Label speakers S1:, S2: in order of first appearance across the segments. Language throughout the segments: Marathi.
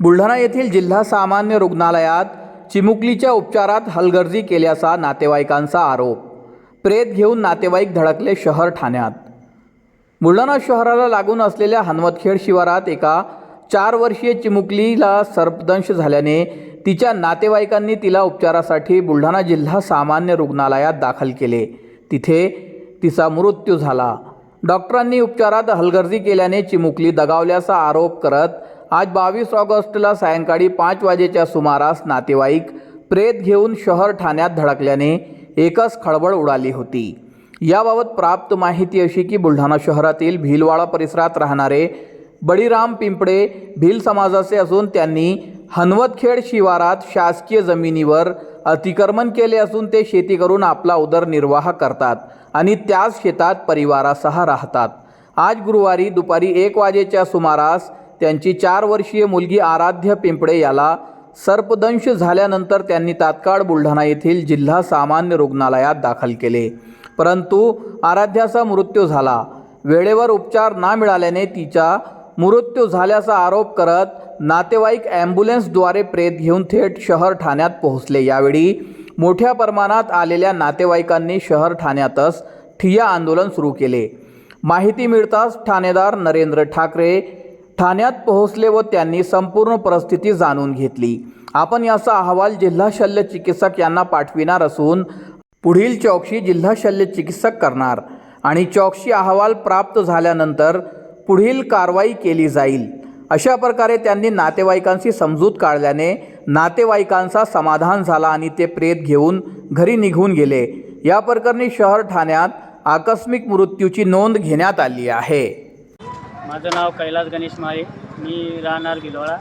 S1: बुलढाणा येथील जिल्हा सामान्य रुग्णालयात चिमुकलीच्या उपचारात हलगर्जी केल्याचा नातेवाईकांचा आरोप. प्रेत घेऊन नातेवाईक धडकले शहर ठाण्यात. बुलढाणा शहराला लागून असलेल्या हनवतखेड शिवारात एका चार वर्षीय चिमुकलीला सर्पदंश झाल्याने तिच्या नातेवाईकांनी तिला उपचारासाठी बुलढाणा जिल्हा सामान्य रुग्णालयात दाखल केले. तिथे तिचा मृत्यू झाला. डॉक्टरांनी उपचारात हलगर्जी केल्याने चिमुकली दगावल्याचा आरोप करत आज बावीस ऑगस्टला सायंकाळी पाच वाजेच्या सुमारास नातेवाईक प्रेत घेऊन शहर ठाण्यात धडकल्याने एकच खळबळ उडाली होती. याबाबत प्राप्त माहिती अशी की बुलढाणा शहरातील भीलवाडा परिसरात राहणारे बळीराम पिंपडे भील समाजाचे असून त्यांनी हनवतखेड शिवारात शासकीय जमिनीवर अतिक्रमण केले असून ते शेती करून आपला उदरनिर्वाह करतात आणि त्याच शेतात परिवारासह राहतात. आज गुरुवारी दुपारी एक वाजेच्या सुमारास त्यांची चार वर्षीय मुलगी आराध्य पिंपळे याला सर्पदंश झाल्यानंतर त्यांनी तात्काळ बुलढाणा येथील जिल्हा सामान्य रुग्णालयात दाखल केले. परंतु आराध्याचा मृत्यू झाला. वेळेवर उपचार न मिळाल्याने तिच्या मृत्यू झाल्याचा आरोप करत नातेवाईक ॲम्ब्युलन्सद्वारे प्रेत घेऊन थेट शहर ठाण्यात पोहोचले. यावेळी मोठ्या प्रमाणात आलेल्या नातेवाईकांनी शहर ठाण्यातच ठिय्या आंदोलन सुरू केले. माहिती मिळताच ठाणेदार नरेंद्र ठाकरे ठाण्यात पोहोचले व त्यांनी संपूर्ण परिस्थिती जाणून घेतली. आपण याचा अहवाल जिल्हा शल्य चिकित्सक यांना पाठविणार असून पुढील चौकशी जिल्हा शल्य चिकित्सक करणार. आणि चौकशी अहवाल प्राप्त झाल्यानंतर पुढील कारवाई केली जाईल. अशा प्रकारे त्यांनी नातेवाईकांशी समजूत काढल्याने नातेवाईकांचा समाधान झाला आणि ते प्रेत घेऊन घरी निघून गेले. या प्रकरणी शहर ठाण्यात आकस्मिक मृत्यूची नोंद घेण्यात आली आहे.
S2: माझं नाव कैलास गणेश माळे. मी राहणार गिलोळा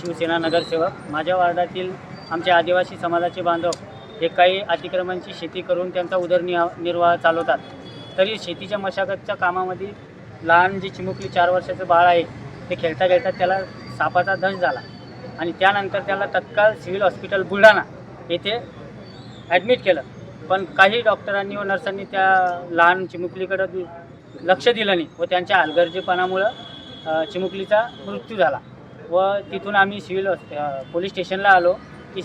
S2: शिवसेना नगरसेवक. माझ्या वार्डातील आमच्या आदिवासी समाजाचे बांधव हे काही अतिक्रमणची शेती करून त्यांचा उदरनिर्वाह निर्वाह चालवतात. तरी शेतीच्या मशागतच्या कामामध्ये लहान जी चिमुकली चार वर्षाचं बाळ आहे ते खेळता खेळता त्याला सापाचा दंश झाला. आणि त्यानंतर त्याला तत्काळ सिव्हिल हॉस्पिटल बुलढाणा येथे ॲडमिट केलं. पण काही डॉक्टरांनी व नर्सांनी त्या लहान चिमुकलीकडं लक्ष दिलं नाही व त्यांच्या हलगर्जीपणामुळं चिमुकलीचा मृत्यू झाला. व तिथून आम्ही सिव्हिल पोलीस स्टेशनला आलो. की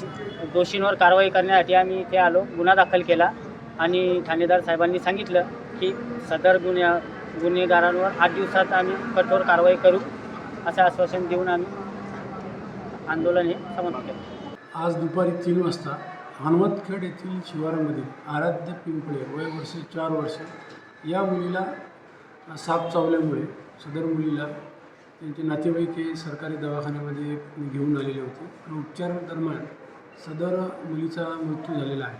S2: दोषींवर कारवाई करण्यासाठी आम्ही इथे आलो. गुन्हा दाखल केला. आणि ठाणेदार साहेबांनी सांगितलं की सदर गुन्ह्या गुन्हेगारांवर आठ दिवसात आम्ही कठोर कारवाई करू असं आश्वासन देऊन आम्ही आंदोलन हे समाप्त केलं.
S3: आज दुपारी तीन वाजता हनुमतखेड येथील शिवारामध्ये आराध्य पिंपळे वय वर्ष चार वर्ष या मुलीला साप चावल्यामुळे सदर मुलीला त्यांचे नातेवाईक हे सरकारी दवाखान्यामध्ये घेऊन आलेले होते आणि उपचारादरम्यान सदर मुलीचा मृत्यू झालेला आहे.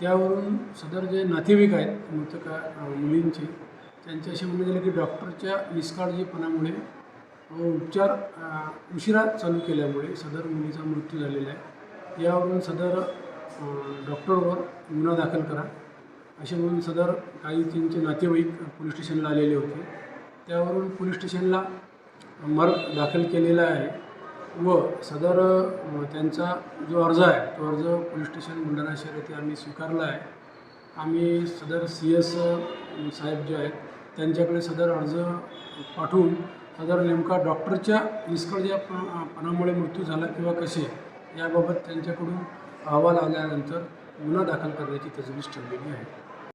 S3: त्यावरून सदर जे नातेवाईक आहेत मृतका मुलींचे त्यांच्याशी असे म्हणणे की डॉक्टरच्या निष्काळजीपणामुळे व उपचार उशिरा चालू केल्यामुळे सदर मुलीचा मृत्यू झालेला आहे. यावरून सदर डॉक्टरवर गुन्हा दाखल करा. असे म्हणून सदर काही त्यांचे नातेवाईक पोलीस स्टेशनला आलेले होते. त्यावरून पोलीस स्टेशनला मर्ग दाखल केलेला आहे व सदर त्यांचा जो अर्ज आहे तो अर्ज पोलीस स्टेशन भंडारा शहर येथे आम्ही स्वीकारला आहे. आम्ही सदर सी एस साहेब जे आहेत त्यांच्याकडे सदर अर्ज पाठवून सदर नेमका डॉक्टरच्या निष्काळजीपणामुळे मृत्यू झाला किंवा कसे याबाबत त्यांच्याकडून अहवाल आल्यानंतर गुन्हा दाखल करण्याची तजवीज ठेवलेली आहे.